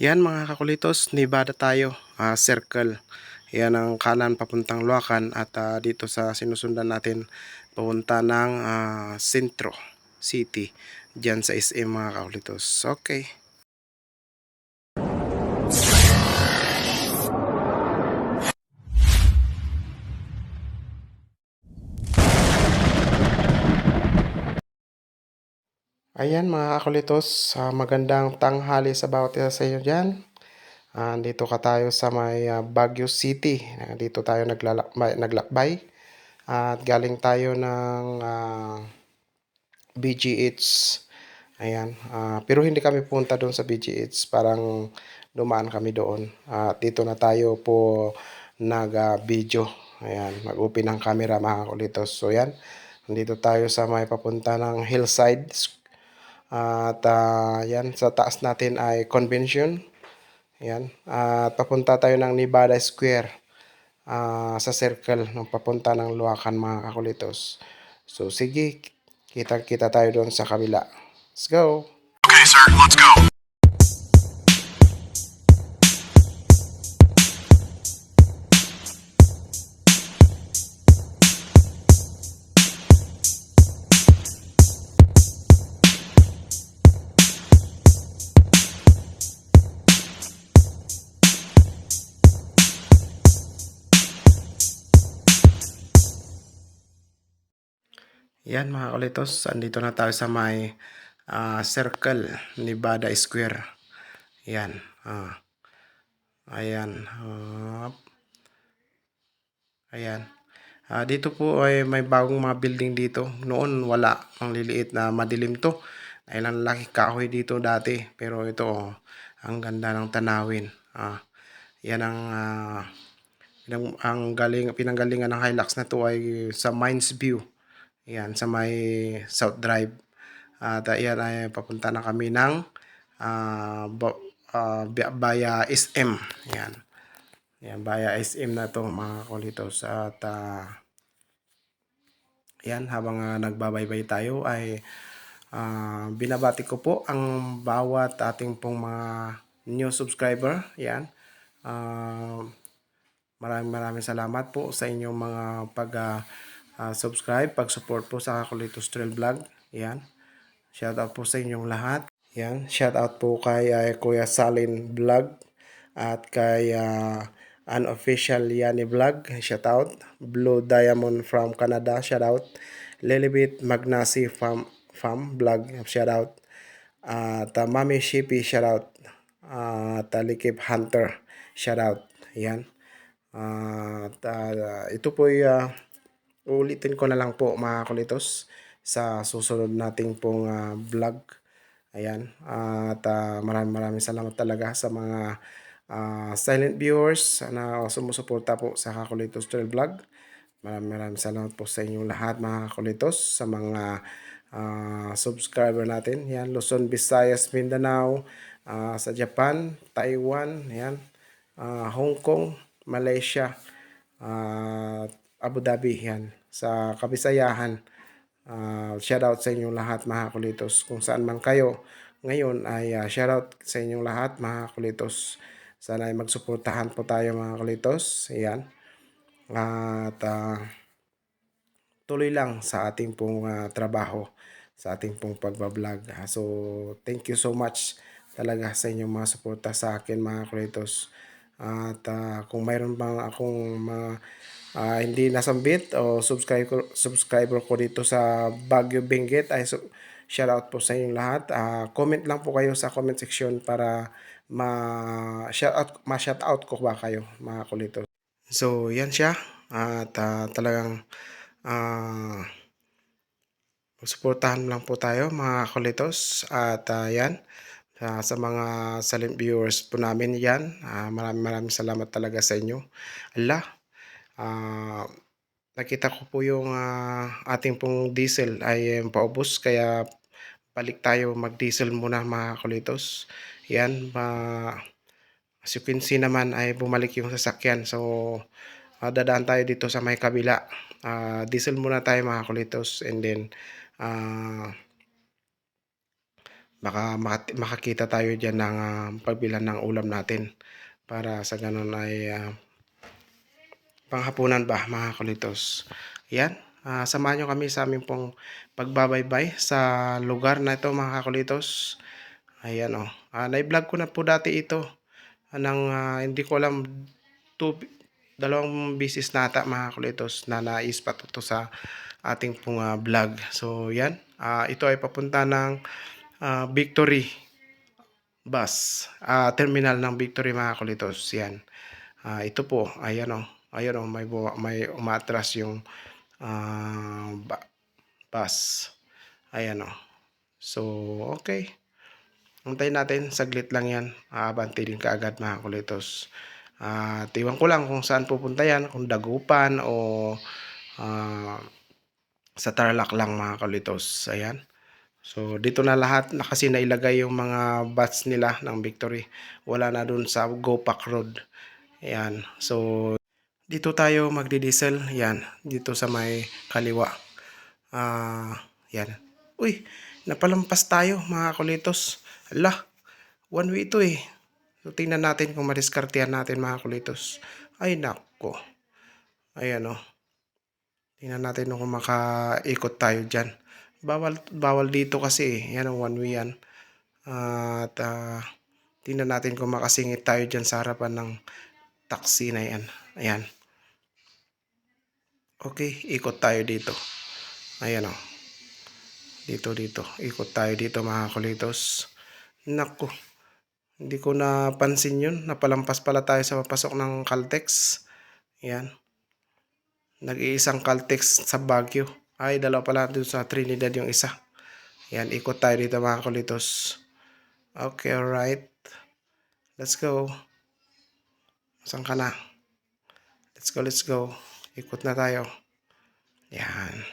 Yan mga kakulitos, Nevada tayo, ah, circle. Yan ang kanan papuntang Luacan at ah, dito sa sinusundan natin papunta ng ah, Centro City. Diyan sa SM mga kakulitos. Okay. Ayan mga kakulitos, ah, magandang tanghali sa bawat isa sa inyo dyan. Ah, dito ka tayo sa may ah, Baguio City. Ah, Dito tayo naglalakbay, naglakbay. At galing tayo ng ah, BGH. Ayan. ah, pero hindi kami punta doon sa BGH. Parang dumaan kami doon. At dito na tayo po nag-video. Ayan. Mag-open ng camera mga kakulitos. So yan. Nandito tayo sa may papunta ng hillside at ah, yan, sa taas natin ay convention. Yan. At papunta tayo ng Nevada Square ah, sa circle ng papunta ng Luacan mga kakulitos. So sige, kita-kita tayo doon sa kabila. Let's go! Okay, sir, let's go. Yan mga kulitos, andito na tayo sa may ah, circle, Nevada Square. Yan. ah. ayan. ah, ayan. Ah, dito po ay may bagong mga building dito. Noon wala. Ang liliit na madilim to. Ay lang laki kahoy dito dati. Pero ito oh, ang ganda ng tanawin. Ah, yan ang pinang, ang galing pinanggalingan ng Hilux na to ay sa Mines View. Yan, sa may South Drive. At uh, yan ay papunta na kami ng ah, bi- via SM. Yan. Yan, via SM na to mga kulitos. At ah, yan, habang ah, nagbabaybay tayo ay ah, binabati ko po ang bawat ating pong mga new subscriber. Yan. Ah, Maraming maraming salamat po sa inyong mga pag ah, ah, subscribe, pag-support po sa Kakulitos Trail Vlog. Yan. Shout out po sa inyong lahat. Yan. Shout out po kay ah, Kuya Salin Vlog at kay ah, Unofficial Yani Vlog. Shout out. Blue Diamond from Canada. Shout out. Lilibit Magnasi from Farm Vlog. Shout out. At uh, Mami Shippy. Shout out. Uh, Likip Hunter. Shout out. Yan. At ah, ito po ay ah, uulitin ko na lang po mga kulitos sa susunod nating pong ah, vlog. Ayan. At ah, maraming maraming salamat talaga sa mga ah, silent viewers na sumusuporta po sa Kakulitos Trail Vlog. Maraming maraming salamat po sa inyong lahat mga kulitos sa mga ah, subscriber natin. Yan, Luzon, Visayas, Mindanao, ah, sa Japan, Taiwan, yan, ah, Hong Kong, Malaysia, ah, Abu Dhabi, yan, sa Kabisayahan. Ah, shoutout sa inyong lahat mga kulitos. Kung saan man kayo ngayon ay ah, shoutout sa inyong lahat mga kulitos. Sana ay magsuportahan po tayo mga kulitos. Ayan. At ah, tuloy lang sa ating pong ah, trabaho, sa ating pong pagbablog. So, thank you so much talaga sa inyong mga suporta sa akin mga kulitos. At ah, kung mayroon bang akong mga ah, hindi nasambit o subscribe ko, subscriber ko dito sa Baguio Benguet ay so, shout out po sa inyong lahat. Ah, comment lang po kayo sa comment section para ma shout out ma shout out ko ba kayo mga kulitos. So, yan siya. At ah, talagang ah suportahan lang po tayo mga kulitos. At ah, yan. Ah, sa mga silent viewers po namin yan. ah, maraming maraming salamat talaga sa inyo. Allah. Ah, nakita ko po yung ah, ating pong diesel ay um, paubos. Kaya balik tayo mag-diesel muna mga kulitos. Yan. ma as you can see naman ay bumalik yung sasakyan. So, ah, dadaan tayo dito sa may kabila. Ah, diesel muna tayo mga kulitos. And then, ah, baka makakita tayo dyan ng ah, pagbilan ng ulam natin para sa ganun ay ah, panghapunan ba mga kulitos. Yan, ah, samahan nyo kami sa aming pong pagbabaybay sa lugar na ito mga kulitos. Ayan o, ah, na-vlog ko na po dati ito ng ah, hindi ko alam two, dalawang bisis nata mga kulitos na nais pa to, to sa ating pong ah, vlog. So yan, ah, ito ay papunta ng ah, Victory bus, ah, terminal ng Victory mga kulitos. Yan. Ah, ito po, ayan o. Ayan o, may, buwa- may umatras yung ba- bus. Ayan o. So, okay. Antayin natin, saglit lang yan. Aabanti din kaagad mga kulitos. At iwan ko lang kung saan pupunta yan, kung Dagupan o ah, sa Tarlac lang mga kulitos. Ayan. So, dito na lahat na kasi nailagay yung mga bats nila ng Victory. Wala na dun sa Gopak Road. Ayan. So, dito tayo magdi-diesel. Yan. Dito sa may kaliwa. Ah, yan. Uy, napalampas tayo mga kulitos. Ala, one way ito eh. So, tingnan natin kung madiskartehan natin mga kulitos. Ay, nako. Ayan o. Tingnan natin kung makaikot tayo dyan. Bawal, bawal dito kasi eh. Yan ang one way yan. At ah, tingnan natin kung makasingit tayo dyan sa harapan ng taxi na yan. Ayan. Okay, ikot tayo dito. Ayan o. Dito, dito. Ikot tayo dito mga kulitos. Naku. Hindi ko napansin yun. Napalampas pala tayo sa papasok ng Caltex. Ayan. Nag-iisang Caltex sa Baguio. Ay, dalawa pala doon sa Trinidad yung isa. Ayan, ikot tayo dito mga kulitos. Okay, alright. Let's go. Saan ka na? Let's go, let's go. Ikot na tayo. Yan.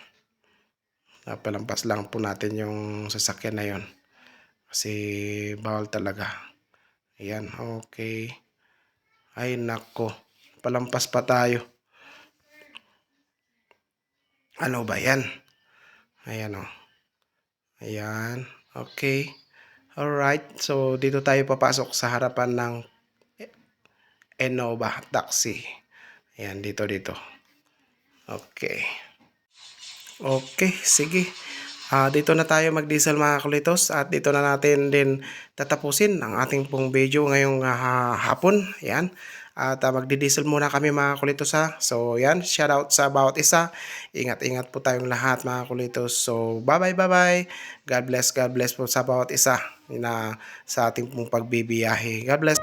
Napalampas lang po natin yung sasakyan na yon. Kasi bawal talaga. Ayan, okay. Ay, nako. Palampas pa tayo. Ano ba yan? Ayan o. Ayan. Okay. Alright. So, dito tayo papasok sa harapan ng Enova Taxi. Ayan, dito, dito. Okay. Okay, sige. Ah, dito na tayo mag-diesel mga kulitos at dito na natin din tatapusin ang ating pong video ngayong ah, hapon. Yan. At ah, magdi-diesel muna kami mga kulitos ha. So yan, shout out sa bawat isa. Ingat-ingat po tayong lahat mga kulitos. So bye-bye, bye-bye. God bless, God bless po sa bawat isa na sa ating pong pagbibiyahe. God bless.